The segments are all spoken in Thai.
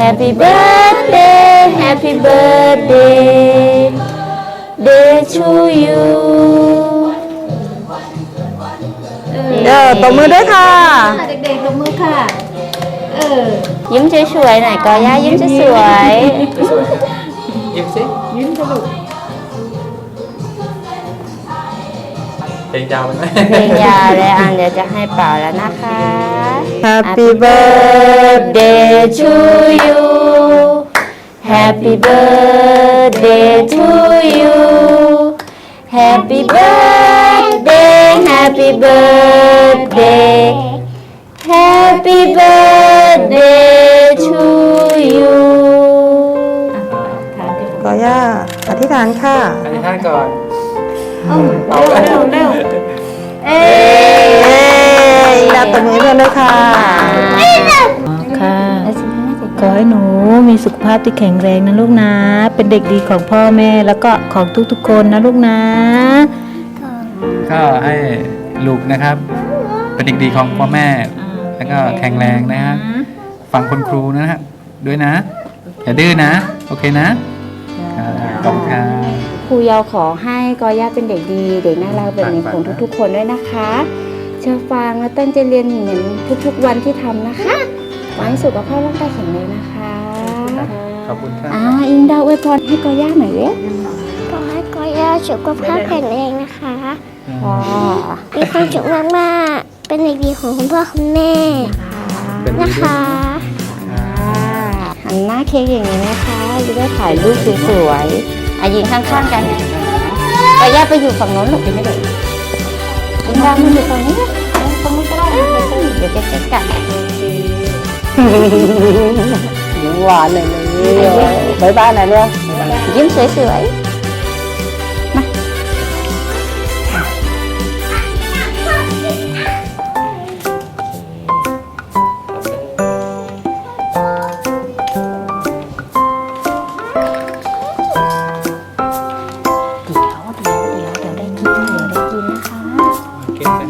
Happy birthday Happy birthday day to you เออตบมือด้วยค่ะ เด็กๆตบมือค่ะ เออ ยิ้มสวยๆหน่อยก็ย่ายิ้มสวยยิ้มสิยิ้มสนุกเพลงยาวไหมๆเพลงยาวเลยอันเดี๋ยวจะให้เป่าแล้วนะคะ Happy birthday birthday to you Happy birthday to you Happy birthday Happy birthday Happy birthday to you กอย่าอธิษฐานค่ะอธิษฐานก่อน เร็วเร็วเร็วเอ้เอ้ย ดาวตบมือให้เพื่อนด้วยค่ะค่ะ ขอให้หนูมีสุขภาพที่แข็งแรงนะลูกนะ เป็นเด็กดีของพ่อแม่แล้วก็ของทุกๆคนนะลูกนะ ก็ให้ลูกนะครับ เป็นเด็กดีของพ่อแม่ แล้วก็แข็งแรงนะฮะฟังคุณครูนะฮะด้วยนะ อย่าดื้อนะ โอเคนะครับขอบคุณครับครูยาวขอให้กอย่าเป็นเด็กดี เด็กน่ารักแบบนี้ของทุกๆ คนด้วยนะคะ เชื่อฟังและตั้งใจเรียนเหมือนทุกๆวันที่ทำนะคะขอให้สุขภาพร่างกายแข็งแรงนะคะขอบคุณครับอ่าอิงดาวอวยพรให้กอย่าหน่อยเว้ยขอให้ก้อยาสุขภาพแข็งแรงนะคะค่ะมีความสุขมากๆเป็นเด็กดีของคุณพ่อคุณแม่เป็นดีนะด้วยคะหันหน้าเค้กอย่างนี้นะคะจะได้ถ่ายรูปสวยๆอะยืนข้างๆกันกอย่าไปอยู่ฝั่งโน้นหลบไปไม่ได้ อิงดาวมาอยู่ฝั่งนี้นะตรงนี้ก็ได้เดี๋ยวจะเก๊กกันหวานเลยเลยบายบายหน่อยเร็วยิ้มสวยเก่งจังเลยกระดา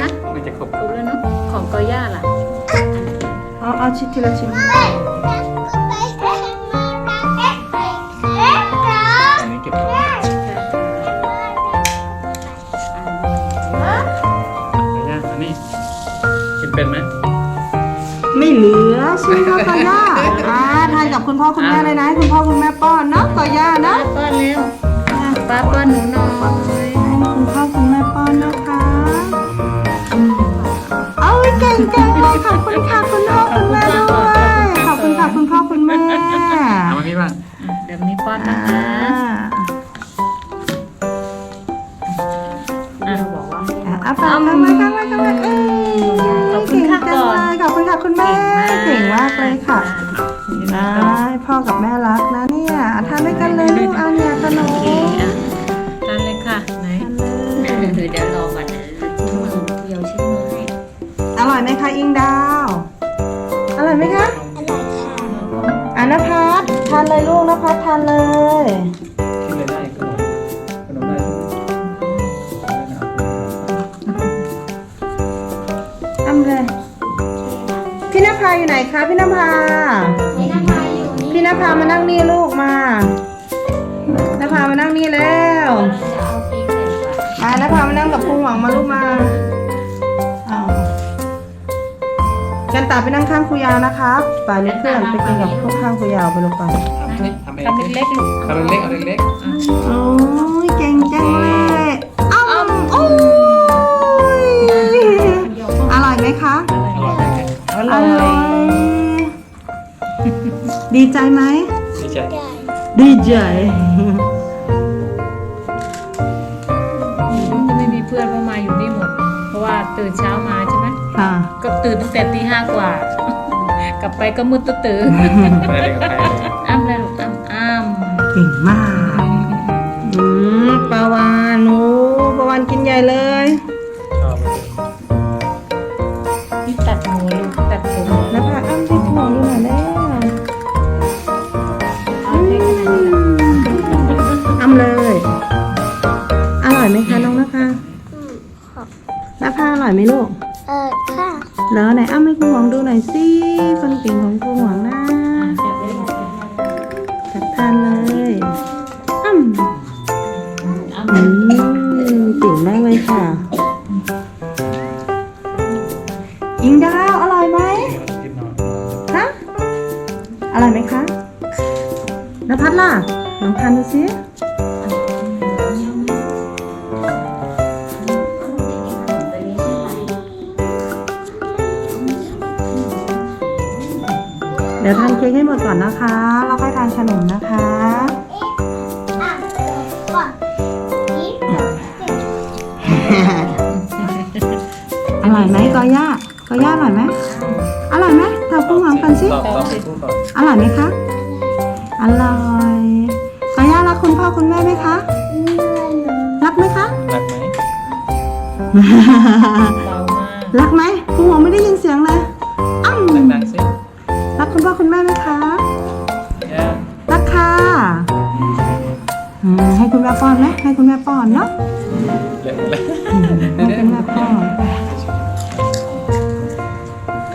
ยังคะไม่จะครบครบแล้วเนาะของกอย่าล่ะเอาเอาชิ้นทีละชิ้นอันนี้เก็บไว้ระยะอันนี้กินเป็นไหมไม่เหลือชิ้นก็กอย่าอ่าทานกับคุณพ่อคุณแม่เลยนะให้คุณพ่อคุณแม่ป้อนเนาะกอย่าเนาะป้อนเร็วป้าป้อนหนูหน่อย คุณค่ะคุณพ่อคุณแม่ด้วยขอบคุณค่ะคุณพ่อคุณแม่เอามาพี่บ้างเดี๋ยวมีป้อนนะคะอะอะเอาฝากกันไว้กันไว้กันไว้เอ้ยขอบคุณค่ะเก่งจังก่อนเลยขอบคุณค่ะคุณแม่เก่งมากเลยค่ะเก่งได้มากพ่อกับแม่รักนะเนี่ยทานด้วยกันเลยลูกเอาเนี่ยขนมทานเลยค่ะไหนเดี๋ยวรอก่อนนะชิ้นมือครูยวชิมือให้อร่อยไหมคะอิงดาว อร่อยไหมคะอะนภัสทานเลยลูกนภัสทานเลย กินเลยได้ขนมขนมได้ใช่ไหมได้นะทำเลย พี่นภาอยู่ไหนคะพี่นภาพี่นภาอยู่นี่พี่นภามานั่งนี่ลูกมานภามานั่งนี่แล้ว จะเอาเค้กใส่ามานภามานั่งกับพุงหวังมาลูกมา กกันตาไปนั่งข้างครูยาวนะคะไปลูกเพื่อนไปกินกับพวกข้างครูยาวไปลูกไปทำเองทำเล็กๆลูกทำเล็กๆเอาเล็กโอ้ยเก่งจังเลยอ้ำโอ้ยอร่อยไหมคะๆอร่อยไหมออร่อร่อยยดีใจไหมดีใจดีใจ ค่ะ ก็ตื่นตั้งแต่ตีห้ากว่า กลับไปก็มืดตื้อตื่นไม่ได้กับใครเลยอ้ำเลยลูกอ้ำอ้ำเก่งมาก อืมปลาวานหนูปลาวานกินใหญ่เลย ชอบเลยนี่ตัดหัวลูกตัดผมแล้วพาอ้ำที่ถ่วงดูหน่อยได้อ้ำเลย อร่อยไหมคะน้องนะคะแล้วพาอร่อยไหมลูกเออค่ะ แล้วไหนอ้ำให้คุณหวังดูหน่อยสิคนเก่งของคุณหวังนะจัดทานเลยอ้ำอืมเก่งมากเลยค่ะอิงดาวอร่อยไหมฮะอร่อยไหมคะนภัสล่ะลองทานดูสิ ดี๋ยวทานเค้กให้หมดก่อนนะคะ แล้วค่อยทานขนมนะคะอะก่อนนี่อร่อยไหมกอย่ากอย่าอร่อยไหมอร่อยไหมถามคุณหวังกันสิตอบตอบพูดก่อนอร่อยไหมคะ อร่อยกอย่ารักคุณพ่อคุณแม่ไหมคะ รักไหมคะ รักไหม เบามาก รักไหมคุณหมอไม่ได้ยินเสียงเลยอ้ำดังๆสิรัก คุณพ่อคุณแม่ไหมคะย่ารักค่ะอืมให้คุณแม่ป้อนไหมให้คุณแม่ป้อนเนาะเละเลยให้คุณแม่ป้อน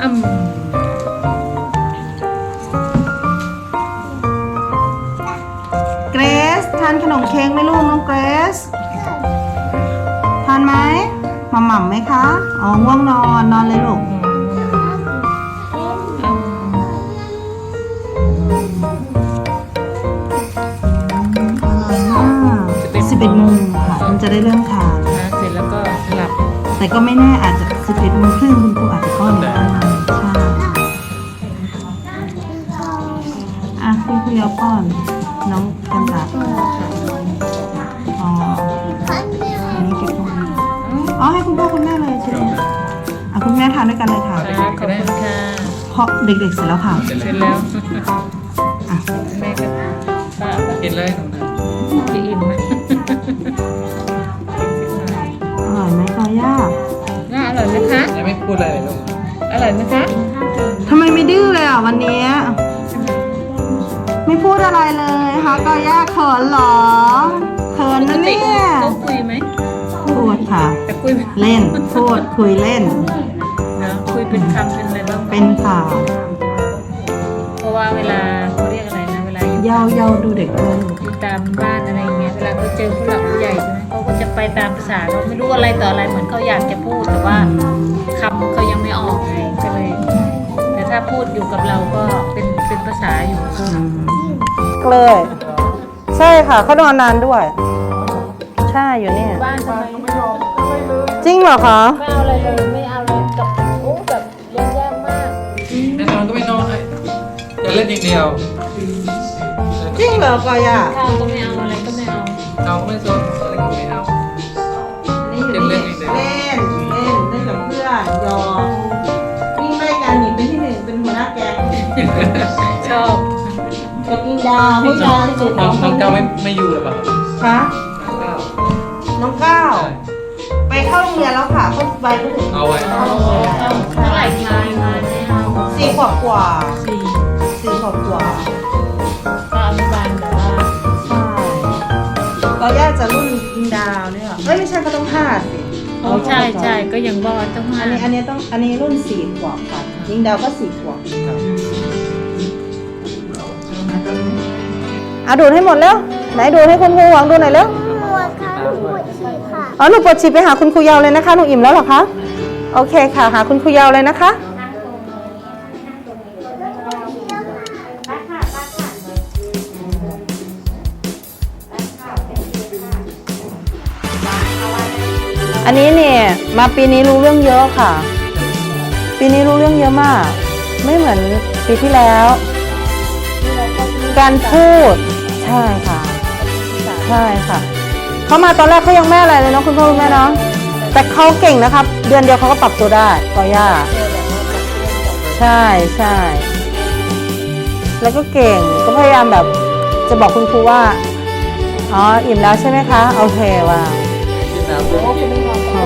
อ้ำเกรซทานขนมเค้กไหมลูกน้องเกรซทานไหมหม่ำหม่ำไหมคะ อ๋อง่วงนอนนอนเลยลูก ได้เริ่มทานนะเสร็จแล้วก็หลับแต่ก็ไม่แน่อาจจะสิบเอ็ดโมงครึ่งคุณครูอาจจะป้อนในประมาณใช่อะคุณครูยาป้อน น้องกันตาอ๋ออันนี้เก็บตรงนี้อ๋อให้คุณพ่อคุณแม่เลยใช่ไหมอะคุณแม่ทานด้วยกันเลยค่ะค่ะขอบคุณค่ะเพราะเด็กๆเสร็จแล้วค่ะเสร็จเสร็จแล้แล้ววอะแม่ก็ป้ากินเลยหนูน ดอะไรเลยลูกอร่อยไหมคะทำไมไม่ดื้อเลยอะวันนี้ ไม่พูดอะไรเลยฮะกอย่าเขินเหรอเขินปกนะติเนี่ยเขาคุยไหมพูดค่ะ แต่คุยเล่นพูดคุยเล่นนะคุยเป็นคำเป็นอะไรบ้างไหมเป็นค่ะเพราะว่าเวลาเขาเรียกอะไรนะเวลาอยู่เยาเยาดูเด็กด้วยลูกอยู่ตามบ้านอะไรอย่างเงี้ยเวลาเขาเจอผู้หลักผู้ใหญ่ใช่ไหมเขา ก็จะไปตามภาษาเขาไม่รู้อะไรต่ออะไรเหมือนเขาอยากจะพูดแต่ว่าคำเขายังไม่ออกไงก็เลย แต่ถ้าพูดอยู่กับเราก็เป็นเป็นภาษาอยู่เลย ใช่ค่ะเขานอนนานด้วย ใช่อยู่เนี่ยบ้านทำไมไม่จริงเหรอคะเอาอะไรเลยไม่เอาเลยกับโอ้แบบเลี้ยงยากมากไม่นอนก็ไม่นอนไอ้อย่าเล่นอย่างเดียวจริงเหรอกอย่าข้าวก็ไม่เอาอะไรก็ไม่เอาเอาก็ไม่สน ผู้ชายที่สุดน้องน้องเก้าไม่ไม่อยู่หรือเปล่าคะน้องเก้าน้องก้าวไปเข้าโรงเรียนแล้วค่ะเขาไปก็ถึงเอาไว้เท่าไหร่ทีมาไม่เอาสี่ขวบกว่าสี่สี่ขวบกว่าก็อนุบาลแบบว่าใช่ก็ย่าจะรุ่นอิงดาวเนี่ยเอ้ยไม่ใช่ก็ต้องห้าสิโอ้ใช่ใช่ก็ยังบอกต้องมาอันนี้อันนี้ต้องอันนี้รุ่นสี่ขวบค่ะยิงดาวก็สี่ขวบ เอาดูดให้หมดแล้ว ไหนดูให้คุณครูหวังดูหน่อยเร็วปวดค่ะปวดฉี่ค่ะอ๋อหนูปวดฉี่ไปหาคุณครูยาวเลยนะคะหนูอิ่มแล้วหรอคะโอเคค่ะหาคุณครูยาวเลยนะคะอันนี้เนี่ยมาปีนี้รู้เรื่องเยอะค่ะ ปีนี้รู้เรื่องเยอะมาก ไม่เหมือนปีที่แล้ว การพูด ใช่ค่ะ ใช่ค่ะ เขามาตอนแรกเขายังไม่อะไรเลยเนาะคุณพ่อคุณแม่เนาะ แต่เขาเก่งนะครับ เดือนเดียวเขาก็ปรับตัวได้กอย่า ใช่ใช่ แล้วก็เก่ง ก็พยายามแบบจะบอกคุณครูว่า อ๋อ อิ่มแล้วใช่ไหมคะ โอเคว่างกินน้ำด้วยอ๋อ